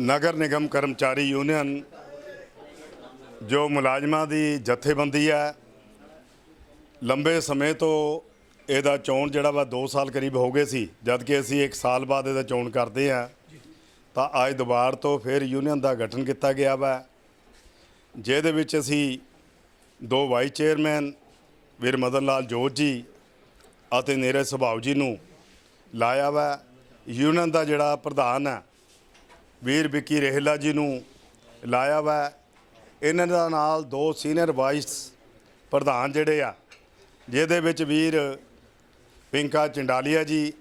ਨਗਰ ਨਿਗਮ ਕਰਮਚਾਰੀ ਯੂਨੀਅਨ ਜੋ ਮੁਲਾਜ਼ਮਾਂ ਦੀ ਜਥੇਬੰਦੀ ਹੈ, ਲੰਬੇ ਸਮੇਂ ਤੋਂ ਇਹਦਾ ਚੋਣ ਜਿਹੜਾ ਵਾ 2 ਸਾਲ ਕਰੀਬ ਹੋ ਗਏ ਸੀ, ਜਦ ਕਿ ਅਸੀਂ 1 ਸਾਲ ਬਾਅਦ ਇਹਦਾ ਚੋਣ ਕਰਦੇ ਆ ਤਾਂ ਅੱਜ ਦੁਬਾਰ ਤੋਂ ਫਿਰ ਯੂਨੀਅਨ ਦਾ ਗਠਨ ਕੀਤਾ ਗਿਆ ਵਾ। ਜਿਹਦੇ ਵਿੱਚ ਅਸੀਂ ਦੋ ਵਾਈਸ ਚੇਅਰਮੈਨ, ਵੀਰ ਮਦਨ ਲਾਲ ਜੋਤ ਜੀ ਅਤੇ ਨੀਰਜ ਸੁਭਾਉ ਜੀ ਨੂੰ ਲਾਇਆ ਵਾ। ਯੂਨੀਅਨ ਦਾ ਜਿਹੜਾ ਪ੍ਰਧਾਨ ਹੈ ਵੀਰ ਵਿੱਕੀ ਰਹਿਲਾ ਜੀ ਨੂੰ ਲਾਇਆ ਵਾ। ਇਹਨਾਂ ਦਾ ਨਾਲ ਦੋ ਸੀਨੀਅਰ ਵਾਈਸ ਪ੍ਰਧਾਨ ਜਿਹੜੇ ਆ, ਜਿਹਦੇ ਵਿੱਚ ਵੀਰ ਪਿੰਕਾ ਚੰਡਾਲੀਆ ਜੀ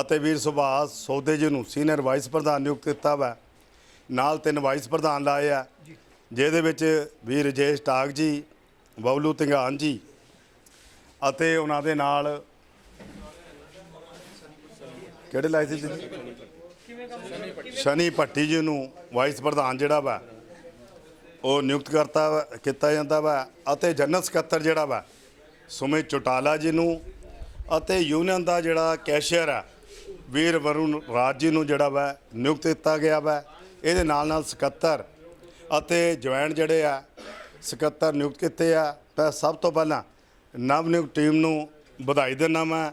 ਅਤੇ ਵੀਰ ਸੁਭਾਸ਼ ਸੌਦੇ ਜੀ ਨੂੰ ਸੀਨੀਅਰ ਵਾਈਸ ਪ੍ਰਧਾਨ ਨਿਯੁਕਤ ਕੀਤਾ ਵਾ। ਨਾਲ ਤਿੰਨ ਵਾਈਸ ਪ੍ਰਧਾਨ ਲਾਏ ਆ, ਜਿਹਦੇ ਵਿੱਚ ਵੀਰ ਰਜੇਸ਼ ਟਾਕ ਜੀ, ਬਬਲੂ ਧੰਗਾਨ ਜੀ ਅਤੇ ਉਹਨਾਂ ਦੇ ਨਾਲ ਕਿਹੜੇ ਲਾਏ ਸੀ ਜੀ? ਸ਼ਨੀ ਭੱਟੀ ਜੀ ਨੂੰ ਵਾਈਸ ਪ੍ਰਧਾਨ ਜਿਹੜਾ ਵਾ, ਉਹ ਨਿਯੁਕਤ ਕਰਤਾ ਵਾ- ਕੀਤਾ ਜਾਂਦਾ ਵਾ ਅਤੇ ਜਨਰਲ ਸਕੱਤਰ ਜਿਹੜਾ ਵਾ ਸੁਮਿਤ ਚੋਟਾਲਾ ਜੀ ਨੂੰ ਅਤੇ ਯੂਨੀਅਨ ਦਾ ਜਿਹੜਾ ਕੈਸ਼ੀਅਰ ਆ, ਵੀਰ ਵਰੁਣ ਰਾਜ ਜੀ ਨੂੰ ਜਿਹੜਾ ਵਾ, ਨਿਯੁਕਤ ਕੀਤਾ ਗਿਆ ਵਾ। ਇਹਦੇ ਨਾਲ ਨਾਲ ਸਕੱਤਰ ਅਤੇ ਜੁਆਇੰਟ ਜਿਹੜੇ ਆ, ਸਕੱਤਰ ਨਿਯੁਕਤ ਕੀਤੇ ਆ। ਤਾਂ ਸਭ ਤੋਂ ਪਹਿਲਾਂ ਨਵ ਨਿਯੁਕਤ ਟੀਮ ਨੂੰ ਵਧਾਈ ਦਿੰਦਾ ਮੈਂ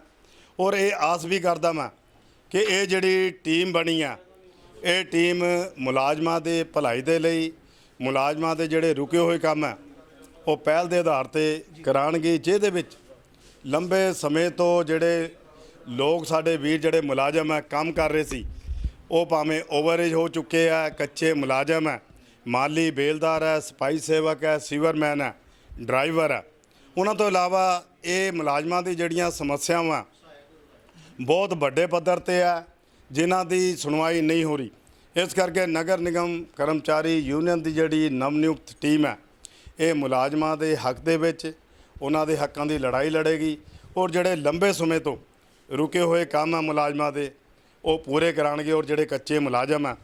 ਔਰ ਇਹ ਆਸ ਵੀ ਕਰਦਾ ਮੈਂ ਕਿ ਇਹ ਜਿਹੜੀ ਟੀਮ ਬਣੀ ਆ, ਇਹ ਟੀਮ ਮੁਲਾਜ਼ਮਾਂ ਦੇ ਭਲਾਈ ਦੇ ਲਈ, ਮੁਲਾਜ਼ਮਾਂ ਦੇ ਜਿਹੜੇ ਰੁਕੇ ਹੋਏ ਕੰਮ ਆ, ਉਹ ਪਹਿਲ ਦੇ ਆਧਾਰ ਤੇ ਕਰਾਣਗੇ, ਜਿਹਦੇ ਵਿੱਚ ਲੰਬੇ ਸਮੇਂ ਤੋਂ ਜਿਹੜੇ ਲੋਕ ਸਾਡੇ ਵੀਰ ਜਿਹੜੇ ਮੁਲਾਜ਼ਮ ਆ, ਕੰਮ ਕਰ ਰਹੇ ਸੀ, ਉਹ ਭਾਵੇਂ ਓਵਰਏਜ ਹੋ ਚੁੱਕੇ ਆ, ਕੱਚੇ ਮੁਲਾਜ਼ਮ ਆ, ਮਾਲੀ ਬੇਲਦਾਰ ਹੈ ਸਪਾਈ ਸੇਵਕ ਹੈ ਸੀਵਰਮੈਨ ਹੈ ਡਰਾਈਵਰ ਹੈ ਉਹਨਾਂ ਤੋਂ ਇਲਾਵਾ ਇਹ ਮੁਲਾਜ਼ਮਾਂ ਦੀ ਜਿਹੜੀਆਂ ਸਮੱਸਿਆਵਾਂ ਬਹੁਤ ਵੱਡੇ ਪੱਧਰ ਤੇ ਆ ਜਿਨ੍ਹਾਂ ਦੀ ਸੁਣਵਾਈ ਨਹੀਂ ਹੋ ਰਹੀ। ਇਸ ਕਰਕੇ ਨਗਰ ਨਿਗਮ ਕਰਮਚਾਰੀ ਯੂਨੀਅਨ ਦੀ ਜਿਹੜੀ ਨਵਨਿਯੁਕਤ ਟੀਮ ਹੈ ਇਹ ਮੁਲਾਜ਼ਮਾਂ ਦੇ ਹੱਕ ਦੇ ਵਿੱਚ ਉਹਨਾਂ ਦੇ ਹੱਕਾਂ ਦੀ ਲੜਾਈ ਲੜੇਗੀ ਔਰ ਜਿਹੜੇ ਲੰਬੇ ਸਮੇਂ ਤੋਂ ਰੁਕੇ ਹੋਏ ਕੰਮ ਆ ਮੁਲਾਜ਼ਮਾਂ ਦੇ ਉਹ ਪੂਰੇ ਕਰਾਣਗੇ ਔਰ ਜਿਹੜੇ ਕੱਚੇ ਮੁਲਾਜ਼ਮ ਆ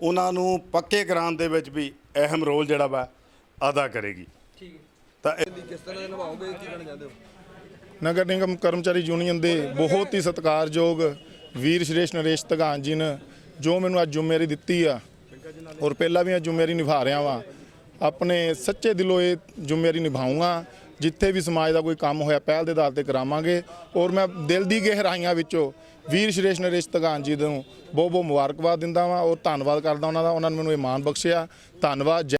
ਉਹਨਾਂ ਨੂੰ ਪੱਕੇ ਕਰਾਉਣ ਦੇ ਵਿੱਚ ਵੀ ਅਹਿਮ ਰੋਲ ਜਿਹੜਾ ਵਾ ਅਦਾ ਕਰੇਗੀ। ਠੀਕ ਹੈ। ਤਾਂ ਇਹ- ਕਿਸ ਤਰ੍ਹਾਂ ਨਿਭਾਓਗੇ? ਕੀ ਕਹਿਣਾ ਚਾਹੁੰਦੇ ਹੋ? ਨਗਰ ਨਿਗਮ ਕਰਮਚਾਰੀ ਯੂਨੀਅਨ ਦੇ ਬਹੁਤ ਹੀ ਸਤਿਕਾਰਯੋਗ ਵੀਰ ਸ਼੍ਰੇਸ਼ ਨਰੇਸ਼ ਧਗਾਨ ਜੀ ਨੇ ਜੋ ਮੈਨੂੰ ਅੱਜ ਜ਼ਿੰਮੇਵਾਰੀ ਦਿੱਤੀ ਆ ਔਰ ਪਹਿਲਾਂ ਵੀ ਅੱਜ ਜ਼ਿੰਮੇਵਾਰੀ ਨਿਭਾ ਰਿਹਾ ਵਾਂ, ਆਪਣੇ ਸੱਚੇ ਦਿਲੋਂ ਇਹ ਜ਼ਿੰਮੇਵਾਰੀ ਨਿਭਾਉਂਗਾ ਜਿੱਥੇ ਵੀ ਸਮਾਜ ਦਾ ਕੋਈ ਕੰਮ ਹੋਇਆ ਪਹਿਲ ਦੇ ਆਧਾਰ ਤੇ ਕਰਾਵਾਂਗੇ। ਔਰ ਮੈਂ ਦਿਲ ਦੀ ਗਹਿਰਾਈਆਂ ਵਿੱਚੋਂ ਵੀਰ ਸ਼੍ਰੇਸ਼ ਨਰੇਸ਼ ਧਗਾਨ ਜੀ ਨੂੰ ਬਹੁਤ ਬਹੁਤ ਮੁਬਾਰਕਬਾਦ ਦਿੰਦਾ ਵਾਂ ਔਰ ਧੰਨਵਾਦ ਕਰਦਾ ਉਹਨਾਂ ਦਾ, ਉਹਨਾਂ ਨੇ ਮੈਨੂੰ ਇਹ ਮਾਣ ਬਖਸ਼ਿਆ। ਧੰਨਵਾਦ, ਜੈ